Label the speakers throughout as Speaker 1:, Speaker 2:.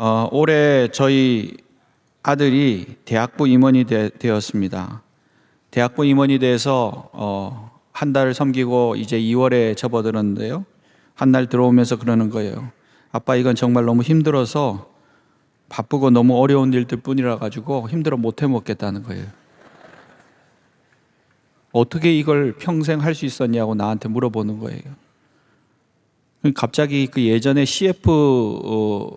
Speaker 1: 어, 올해 저희 아들이 대학부 임원이 되, 되었습니다. 대학부 임원이 돼서 어, 한달 섬기고 이제 2월에 접어들었는데요. 한달 들어오면서 그러는 거예요. 아빠 이건 정말 너무 힘들어서 바쁘고 너무 어려운 일들 뿐이라 가지고 힘들어 못 해 먹겠다는 거예요. 어떻게 이걸 평생 할 수 있었냐고 나한테 물어보는 거예요. 갑자기 그 예전에 CF 어,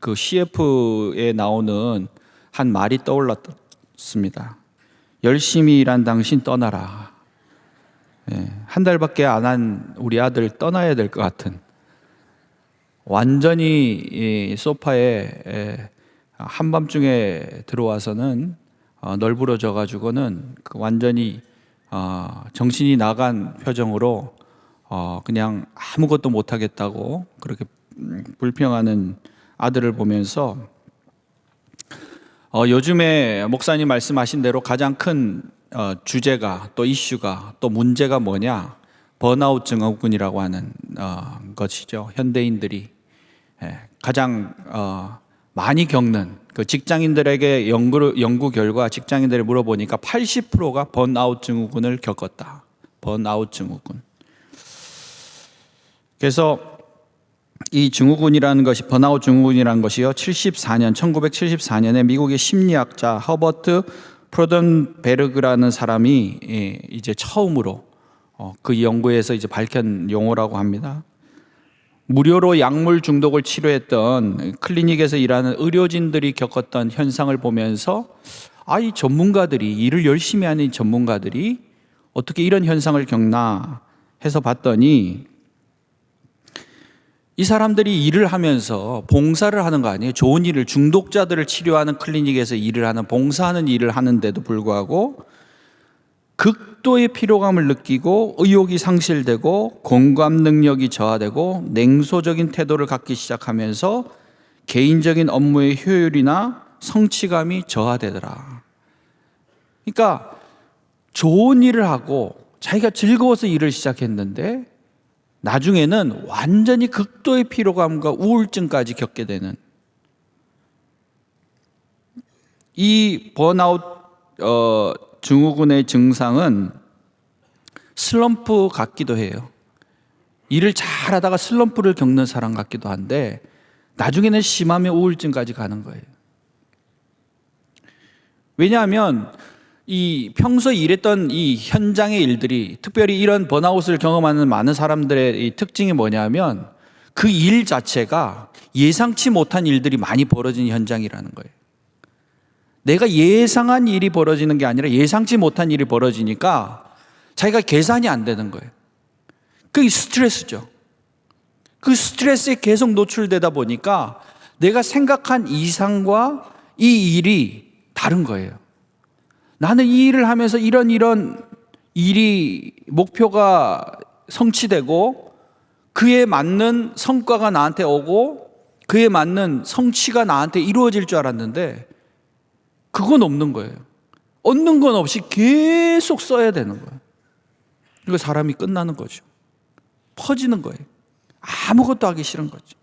Speaker 1: 그 CF에 나오는 한 말이 떠올랐습니다. 열심히 일한 당신 떠나라. 예, 한 달밖에 안 한 우리 아들 떠나야 될 것 같은 완전히 이 소파에 에, 한밤중에 들어와서는 어, 널브러져 가지고는 그 완전히 어, 정신이 나간 표정으로 어, 그냥 아무것도 못 하겠다고 그렇게 음, 불평하는 아들을 보면서 어, 요즘에 목사님 말씀하신 대로 가장 큰 어, 주제가 또 이슈가 또 문제가 뭐냐? 번아웃 증후군이라고 하는 어, 것이죠. 현대인들이 예, 가장 어, 많이 겪는 그 직장인들에게 연구 연구 결과 직장인들을 물어보니까 80%가 번아웃 증후군을 겪었다. 번아웃 증후군. 그래서 이 증후군이라는 것이 번아웃 증후군이라는 것이요. 74년 1974년에 미국의 심리학자 허버트 프로던베르그라는 사람이 예, 이제 처음으로 어, 그 연구에서 이제 밝힌 용어라고 합니다. 무료로 약물 중독을 치료했던 클리닉에서 일하는 의료진들이 겪었던 현상을 보면서 아, 이 전문가들이 일을 열심히 하는 이 전문가들이 어떻게 이런 현상을 겪나 해서 봤더니 이 사람들이 일을 하면서 봉사를 하는 거 아니에요? 좋은 일을 중독자들을 치료하는 클리닉에서 일을 하는 봉사하는 일을 하는데도 불구하고 극도의 피로감을 느끼고 의욕이 상실되고 공감 능력이 저하되고 냉소적인 태도를 갖기 시작하면서 개인적인 업무의 효율이나 성취감이 저하되더라. 그러니까 좋은 일을 하고 자기가 즐거워서 일을 시작했는데 나중에는 완전히 극도의 피로감과 우울증까지 겪게 되는 이 번아웃 어, 증후군의 증상은 슬럼프 같기도 해요. 일을 잘 하다가 슬럼프를 겪는 사람 같기도 한데 나중에는 심하면 우울증까지 가는 거예요. 왜냐하면 이 평소 일했던 이 현장의 일들이 특별히 이런 번아웃을 경험하는 많은 사람들의 이 특징이 뭐냐면 그 일 자체가 예상치 못한 일들이 많이 벌어지는 현장이라는 거예요. 내가 예상한 일이 벌어지는 게 아니라 예상치 못한 일이 벌어지니까 자기가 계산이 안 되는 거예요. 그게 스트레스죠. 그 스트레스에 계속 노출되다 보니까 내가 생각한 이상과 이 일이 다른 거예요. 나는 이 일을 하면서 이런 이런 일이 목표가 성취되고 그에 맞는 성과가 나한테 오고 그에 맞는 성취가 나한테 이루어질 줄 알았는데 그건 없는 거예요. 얻는 건 없이 계속 써야 되는 거예요. 그리고 사람이 끝나는 거죠. 퍼지는 거예요. 아무것도 하기 싫은 거죠.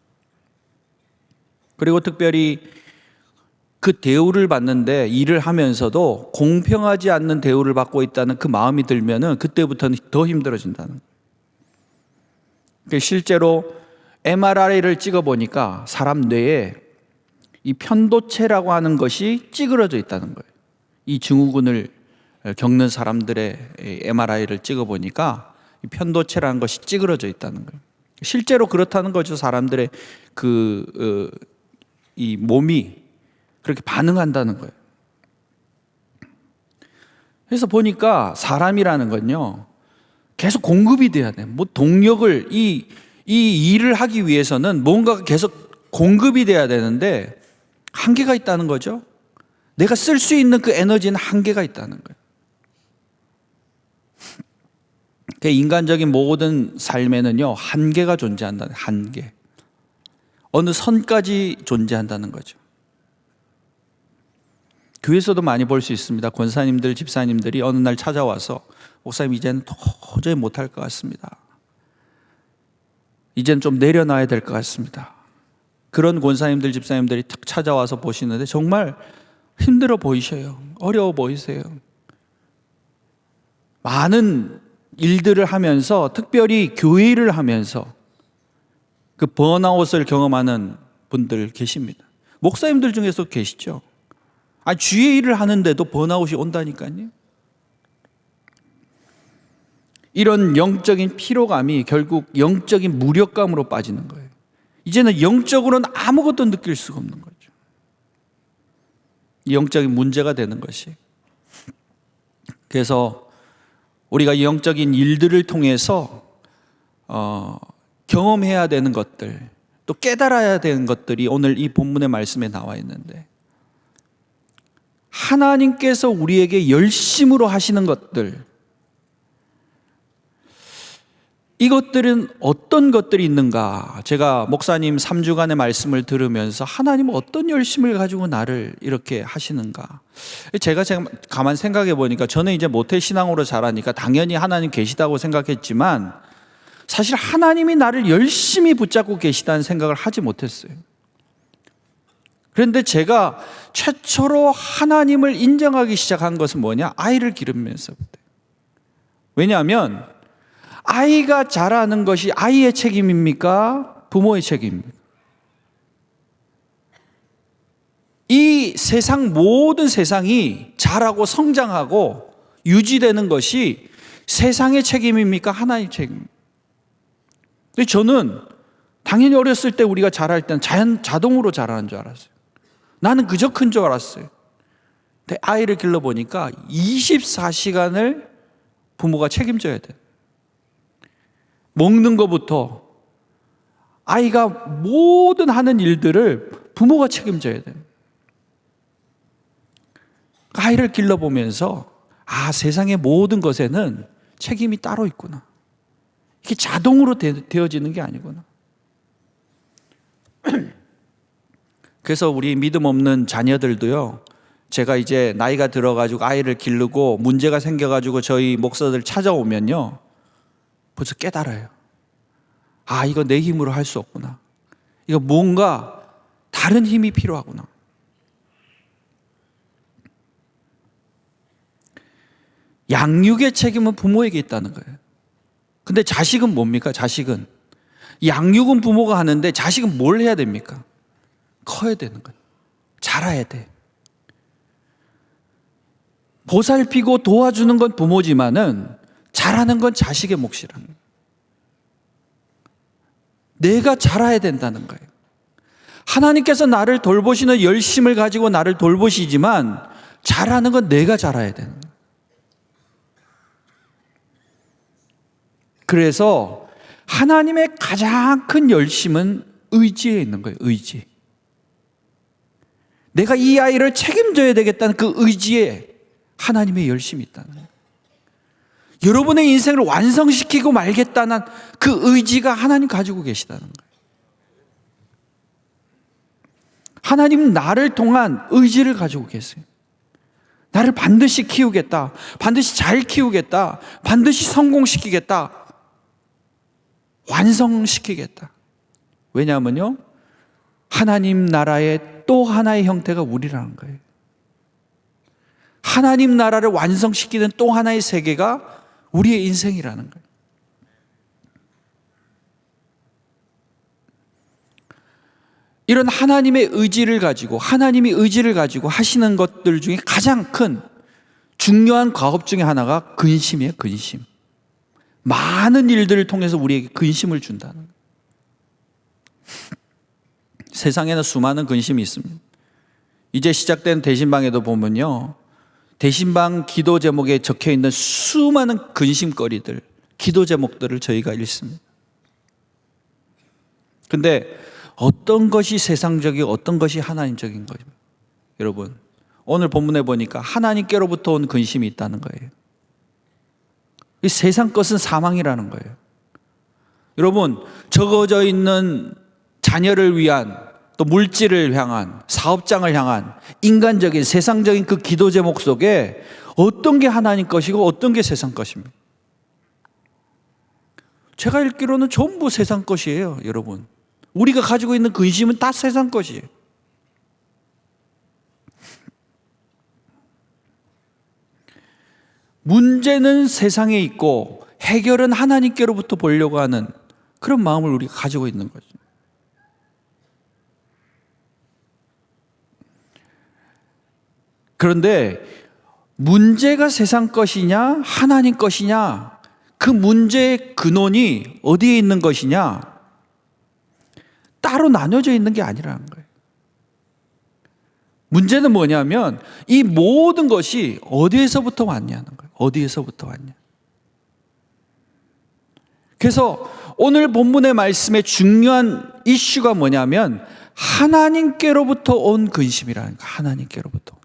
Speaker 1: 그리고 특별히 그 대우를 받는데 일을 하면서도 공평하지 않는 대우를 받고 있다는 그 마음이 들면은 그때부터는 더 힘들어진다는. 그러니까 실제로 MRI를 찍어 보니까 사람 뇌에 이 편도체라고 하는 것이 찌그러져 있다는 거예요. 이 증후군을 겪는 사람들의 MRI를 찍어 보니까 이 편도체라는 것이 찌그러져 있다는 거예요. 실제로 그렇다는 거죠. 사람들의 그, 어, 이 몸이 그렇게 반응한다는 거예요. 그래서 보니까 사람이라는 건요, 계속 공급이 돼야 돼. 뭐 동력을, 이, 이 일을 하기 위해서는 뭔가가 계속 공급이 돼야 되는데, 한계가 있다는 거죠. 내가 쓸 수 있는 그 에너지는 한계가 있다는 거예요. 그 인간적인 모든 삶에는요, 한계가 존재한다는 한계. 어느 선까지 존재한다는 거죠. 교회에서도 많이 볼 수 있습니다. 권사님들, 집사님들이 어느 날 찾아와서 목사님 이제는 도저히 못할 것 같습니다. 이제는 좀 내려놔야 될 것 같습니다. 그런 권사님들 집사님들이 탁 찾아와서 보시는데 정말 힘들어 보이셔요. 어려워 보이세요. 많은 일들을 하면서 특별히 교회 일을 하면서 그 번아웃을 경험하는 분들 계십니다. 목사님들 중에서 계시죠. 아 주의 일을 하는데도 번아웃이 온다니까요. 이런 영적인 피로감이 결국 영적인 무력감으로 빠지는 거예요. 이제는 영적으로는 아무것도 느낄 수가 없는 거죠. 이 영적인 문제가 되는 것이. 그래서 우리가 이 영적인 일들을 통해서 어, 경험해야 되는 것들, 또 깨달아야 되는 것들이 오늘 이 본문의 말씀에 나와 있는데 하나님께서 우리에게 열심으로 하시는 것들 이것들은 어떤 것들이 있는가? 제가 목사님 3주간의 말씀을 들으면서 하나님은 어떤 열심을 가지고 나를 이렇게 하시는가? 제가 가만 생각해 보니까 저는 이제 모태 신앙으로 자라니까 당연히 하나님 계시다고 생각했지만 사실 하나님이 나를 열심히 붙잡고 계시다는 생각을 하지 못했어요. 그런데 제가 최초로 하나님을 인정하기 시작한 것은 뭐냐? 아이를 기르면서부터. 왜냐하면 아이가 자라는 것이 아이의 책임입니까? 부모의 책임입니까? 이 세상 모든 세상이 자라고 성장하고 유지되는 것이 세상의 책임입니까? 하나님의 책임입니까? 근데 저는 당연히 어렸을 때 우리가 자랄 때는 자연, 자동으로 자라는 줄 알았어요. 나는 그저 큰 줄 알았어요. 근데 아이를 길러보니까 24시간을 부모가 책임져야 돼. 먹는 것부터 아이가 모든 하는 일들을 부모가 책임져야 돼. 아이를 길러보면서 아, 세상의 모든 것에는 책임이 따로 있구나. 이게 자동으로 되, 되어지는 게 아니구나. 그래서 우리 믿음 없는 자녀들도요, 제가 이제 나이가 들어가지고 아이를 기르고 문제가 생겨가지고 저희 목사들 찾아오면요, 벌써 깨달아요. 아, 이거 내 힘으로 할 수 없구나. 이거 뭔가 다른 힘이 필요하구나. 양육의 책임은 부모에게 있다는 거예요. 근데 자식은 뭡니까? 자식은. 양육은 부모가 하는데 자식은 뭘 해야 됩니까? 커야 되는 거예요. 자라야 돼. 보살피고 도와주는 건 부모지만은 잘하는 건 자식의 거예요. 내가 자라야 된다는 거예요. 하나님께서 나를 돌보시는 열심을 가지고 나를 돌보시지만 잘하는 건 내가 잘해야 되는 거예요. 그래서 하나님의 가장 큰 열심은 의지에 있는 거예요. 의지. 내가 이 아이를 책임져야 되겠다는 그 의지에 하나님의 열심이 있다는 거예요. 여러분의 인생을 완성시키고 말겠다는 그 의지가 하나님 가지고 계시다는. 하나님 나를 통한 의지를 가지고 계세요. 나를 반드시 키우겠다. 반드시 잘 키우겠다. 반드시 성공시키겠다. 완성시키겠다. 왜냐하면요. 하나님 나라의 또 하나의 형태가 우리라는 거예요. 하나님 나라를 완성시키는 또 하나의 세계가 우리의 인생이라는 거예요. 이런 하나님의 의지를 가지고 하나님이 의지를 가지고 하시는 것들 중에 가장 큰 중요한 과업 중에 하나가 근심이에요, 근심. 많은 일들을 통해서 우리에게 근심을 준다는 거예요. 세상에는 수많은 근심이 있습니다. 이제 시작된 대신방에도 보면요. 대신방 기도 제목에 적혀 있는 수많은 근심거리들, 기도 제목들을 저희가 읽습니다. 근데 어떤 것이 세상적이고 어떤 것이 하나님적인 거죠? 여러분, 오늘 본문에 보니까 하나님께로부터 온 근심이 있다는 거예요. 이 세상 것은 사망이라는 거예요. 여러분, 적어져 있는 자녀를 위한 또 물질을 향한 사업장을 향한 인간적인 세상적인 그 기도 제목 속에 어떤 게 하나님 것이고 어떤 게 세상 것입니까? 제가 읽기로는 전부 세상 것이에요, 여러분. 우리가 가지고 있는 근심은 다 세상 것이에요. 문제는 세상에 있고 해결은 하나님께로부터 보려고 하는 그런 마음을 우리가 가지고 있는 거죠. 그런데 문제가 세상 것이냐, 하나님 것이냐, 그 문제의 근원이 어디에 있는 것이냐, 따로 나눠져 있는 게 아니라는 거예요. 문제는 뭐냐면 이 모든 것이 어디에서부터 왔냐는 거예요. 어디에서부터 왔냐. 그래서 오늘 본문의 말씀의 중요한 이슈가 뭐냐면 하나님께로부터 온 근심이라는 거예요. 하나님께로부터.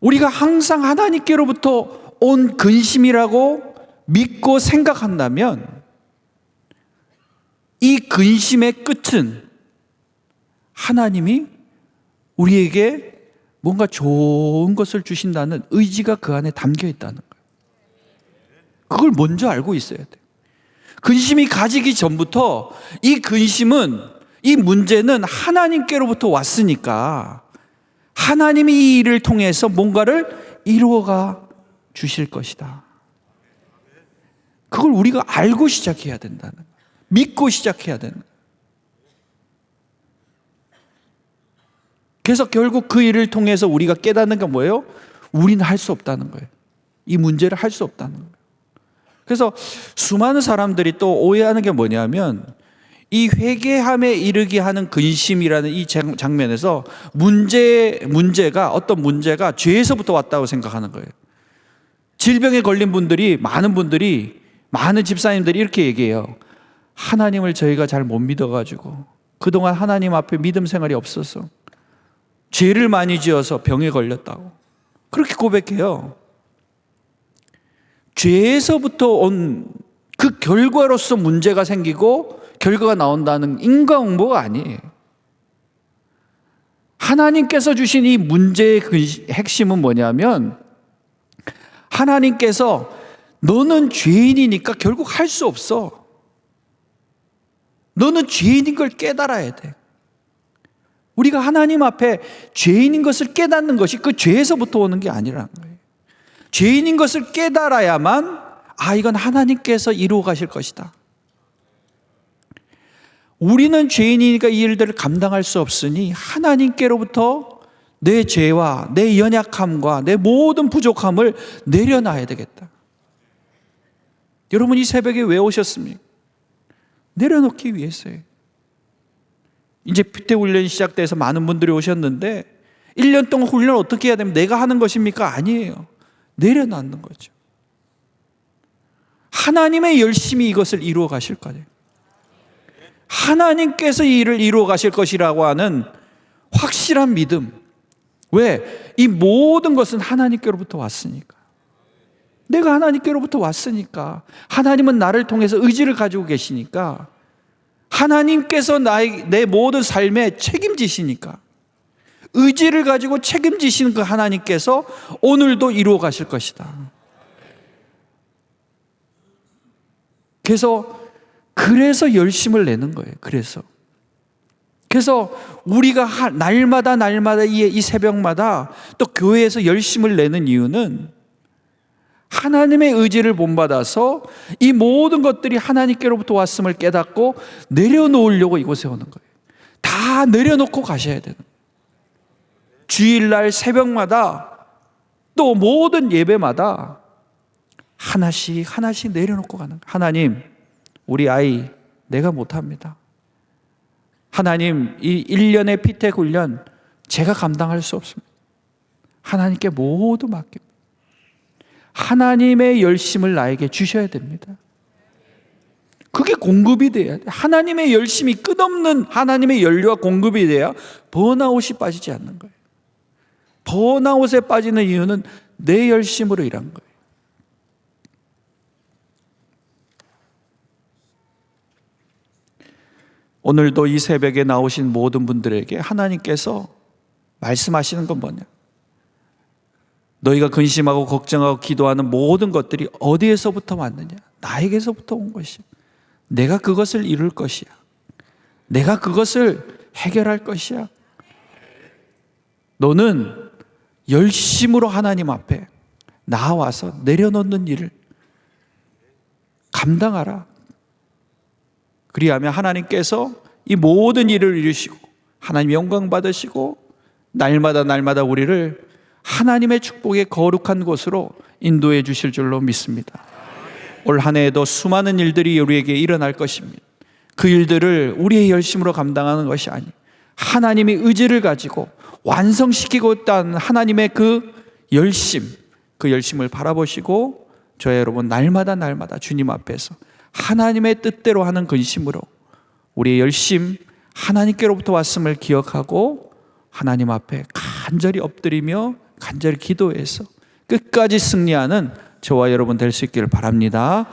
Speaker 1: 우리가 항상 하나님께로부터 온 근심이라고 믿고 생각한다면 이 근심의 끝은 하나님이 우리에게 뭔가 좋은 것을 주신다는 의지가 그 안에 담겨 있다는 거예요. 그걸 먼저 알고 있어야 돼. 근심이 가지기 전부터 이 근심은 이 문제는 하나님께로부터 왔으니까 하나님이 이 일을 통해서 뭔가를 이루어가 주실 것이다. 그걸 우리가 알고 시작해야 된다는. 믿고 시작해야 되는. 그래서 결국 그 일을 통해서 우리가 깨닫는 게 뭐예요? 우리는 할 수 없다는 거예요. 이 문제를 할 수 없다는 거예요. 그래서 수많은 사람들이 또 오해하는 게 뭐냐면 이 회개함에 이르게 하는 근심이라는 이 장- 장면에서 문제 문제가 어떤 문제가 죄에서부터 왔다고 생각하는 거예요. 질병에 걸린 분들이 많은 분들이 많은 집사님들이 이렇게 얘기해요. 하나님을 저희가 잘 못 믿어 가지고 그동안 하나님 앞에 믿음 생활이 없어서 죄를 많이 지어서 병에 걸렸다고 그렇게 고백해요. 죄에서부터 온 그 결과로서 문제가 생기고 결과가 나온다는 인과응보가 아니에요. 하나님께서 주신 이 문제의 그 핵심은 뭐냐면 하나님께서 너는 죄인이니까 결국 할 수 없어. 너는 죄인인 걸 깨달아야 돼. 우리가 하나님 앞에 죄인인 것을 깨닫는 것이 그 죄에서부터 오는 게 아니라는 거예요. 죄인인 것을 깨달아야만 아, 이건 하나님께서 이루어 가실 것이다. 우리는 죄인이니까 이 일들을 감당할 수 없으니 하나님께로부터 내 죄와 내 연약함과 내 모든 부족함을 내려놔야 되겠다. 여러분 이 새벽에 왜 오셨습니까? 내려놓기 위해서예요. 이제 피태 훈련이 시작돼서 많은 분들이 오셨는데 1년 동안 훈련을 어떻게 해야 되면 내가 하는 것입니까? 아니에요. 내려놓는 거죠. 하나님의 열심히 이것을 이루어 가실 거예요. 하나님께서 이 일을 이루어 가실 것이라고 하는 확실한 믿음. 왜? 이 모든 것은 하나님께로부터 왔으니까. 내가 하나님께로부터 왔으니까. 하나님은 나를 통해서 의지를 가지고 계시니까. 하나님께서 나의, 내 모든 삶에 책임지시니까. 의지를 가지고 책임지시는 그 하나님께서 오늘도 이루어 가실 것이다. 그래서 그래서 열심을 내는 거예요. 그래서 그래서 우리가 하- 날마다 날마다 이, 이 새벽마다 또 교회에서 열심을 내는 이유는 하나님의 의지를 본받아서 이 모든 것들이 하나님께로부터 왔음을 깨닫고 내려놓으려고 이곳에 오는 거예요. 다 내려놓고 가셔야 되는. 주일날 새벽마다 또 모든 예배마다 하나씩 하나씩 내려놓고 가는 거예요. 하나님, 우리 아이 내가 못합니다. 하나님, 이 1년의 피택 훈련 제가 감당할 수 없습니다. 하나님께 모두 맡깁니다. 하나님의 열심을 나에게 주셔야 됩니다. 그게 공급이 돼야 돼. 하나님의 열심이 끝없는 하나님의 연료와 공급이 돼야 번아웃이 빠지지 않는 거예요. 번아웃에 빠지는 이유는 내 열심으로 일한 거예요. 오늘도 이 새벽에 나오신 모든 분들에게 하나님께서 말씀하시는 건 뭐냐? 너희가 근심하고 걱정하고 기도하는 모든 것들이 어디에서부터 왔느냐? 나에게서부터 온 것이야. 내가 그것을 이룰 것이야. 내가 그것을 해결할 것이야. 너는 열심으로 하나님 앞에 나와서 내려놓는 일을 감당하라. 그리하면 하나님께서 이 모든 일을 이루시고 하나님 영광 받으시고 날마다 날마다 우리를 하나님의 축복의 거룩한 곳으로 인도해 주실 줄로 믿습니다. 올 한 해에도 수많은 일들이 우리에게 일어날 것입니다. 그 일들을 우리의 열심으로 감당하는 것이 아니 하나님의 의지를 가지고 완성시키고 있다는 하나님의 그 열심, 그 열심을 바라보시고 저 여러분 날마다 날마다 주님 앞에서 하나님의 뜻대로 하는 근심으로 우리의 열심 하나님께로부터 왔음을 기억하고 하나님 앞에 간절히 엎드리며 간절히 기도해서 끝까지 승리하는 저와 여러분 될 수 있기를 바랍니다.